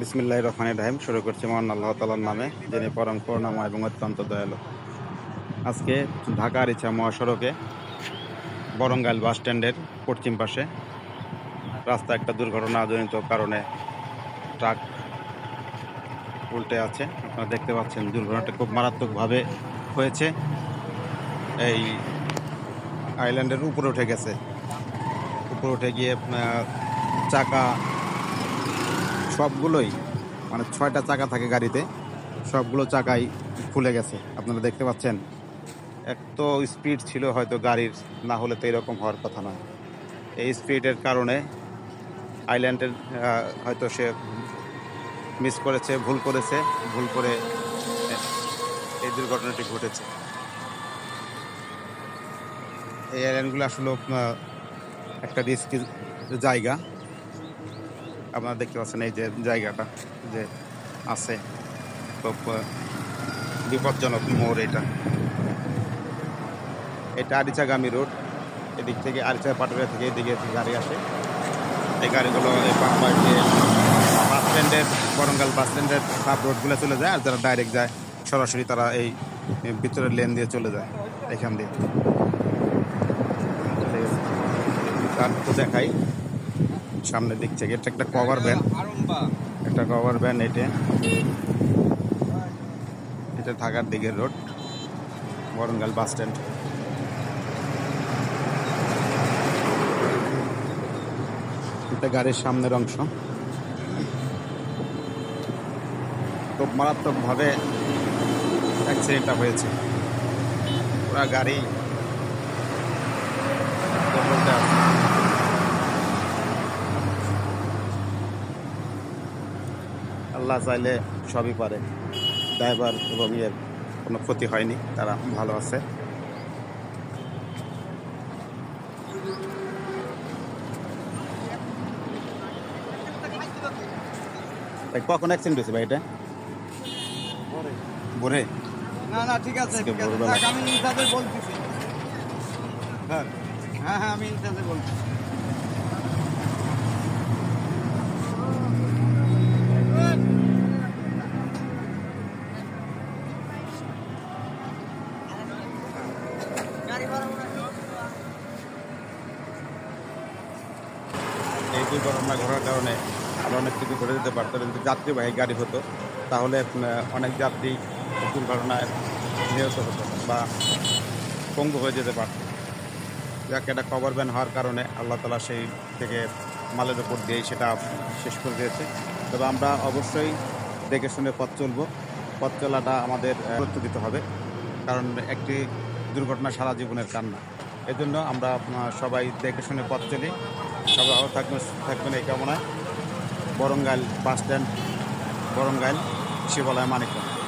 বিসমিল্লাহ রহমান রাহিম। শুরু করছি মহান আল্লাহ তালার নামে, যিনি পরম করুণাময় এবং অত্যন্ত দয়ালু। আজকে ঢাকার ইচ্ছা মহাসড়কে বরঙ্গাইল বাস স্ট্যান্ডের পশ্চিম পাশে রাস্তা একটা দুর্ঘটনাজনিত কারণে ট্রাক উল্টে আছে। আপনারা দেখতে পাচ্ছেন দুর্ঘটনাটা খুব মারাত্মকভাবে হয়েছে। এই আইল্যান্ডের উপরে উঠে গেছে। উপরে উঠে গিয়ে চাকা সবগুলোই মানে ছয়টা চাকা থাকে গাড়িতে, সবগুলো চাকাই খুলে গেছে। আপনারা দেখতে পাচ্ছেন, এক তো স্পিড ছিল হয়তো গাড়ির, না হলে তো এরকম হওয়ার কথা নয়। এই স্পিডের কারণে আইল্যান্ডের হয়তো সে মিস করেছে, ভুল করেছে, ভুল করে এই দুর্ঘটনাটি ঘটেছে। এই আইল্যান্ডগুলো আসলে একটা রিস্কি জায়গা। আপনারা দেখতে পাচ্ছেন এই যে জায়গাটা যে আছে খুব বিপজ্জনক মোড় এটা। এটা আরিচাগামী রোড, এদিক থেকে আরিচা পাটুরিয়া থেকে এদিকে গাড়ি আসে। এই গাড়িগুলো এই বাম্পার দিয়ে বাস স্ট্যান্ডের, বরঙ্গাল বাস স্ট্যান্ডের সাব রোডগুলো চলে যায়, আর যারা ডাইরেক্ট যায়, সরাসরি তারা এই ভিতরের লেন দিয়ে চলে যায় এখান দিয়ে। তার তো দেখাই। সামনের দিক থেকে এটা একটা কভার ভ্যান একটা কভার ভ্যান এটা। এটা ঢাকার দিকের রোড বরঙ্গাল বাস স্ট্যান্ড এটা গাড়ির সামনের অংশ। খুব মারাত্মকভাবে অ্যাক্সিডেন্টটা হয়েছে। পুরা গাড়ি আছে। আল্লাহ চাইলে সবই পারে। ড্রাইভার এবং ইয়ের কোনো ক্ষতি হয়নি তারা ভালো আছে। ভাই, কখন অ্যাক্সিডেন্ট হয়েছে ভাই এটা? ভোরে। না না ঠিক আছে ঠিক আছে। আমি ইনসাদের বলতেছি। হ্যাঁ হ্যাঁ আমি ইনসাদের বলছি এই দুর্ঘটনা ঘটার কারণে আরও অনেক কিছু ঘটে যেতে পারতো যদি যাত্রীবাহী গাড়ি হতো, তাহলে অনেক যাত্রী দুর্ঘটনায় নিহত হতো বা পঙ্গু হয়ে যেতে পারত। যাকে, এটা কভার ব্যান হওয়ার কারণে আল্লাহ তালা সেই থেকে মালের উপর দিয়েই সেটা শেষ করে দিয়েছে। তবে আমরা অবশ্যই দেখে শুনে পথ চলবো। পথ চলাটা আমাদের দিতে হবে। কারণ একটি দুর্ঘটনা সারা জীবনের কান্না। এজন্য আমরা সবাই দেখে শুনে পথ চলি। সবাই ভালো থাকবেন থাকবেন এই কামনায়। Barangail bus stand, Barangail Shibalaya, Manikganj.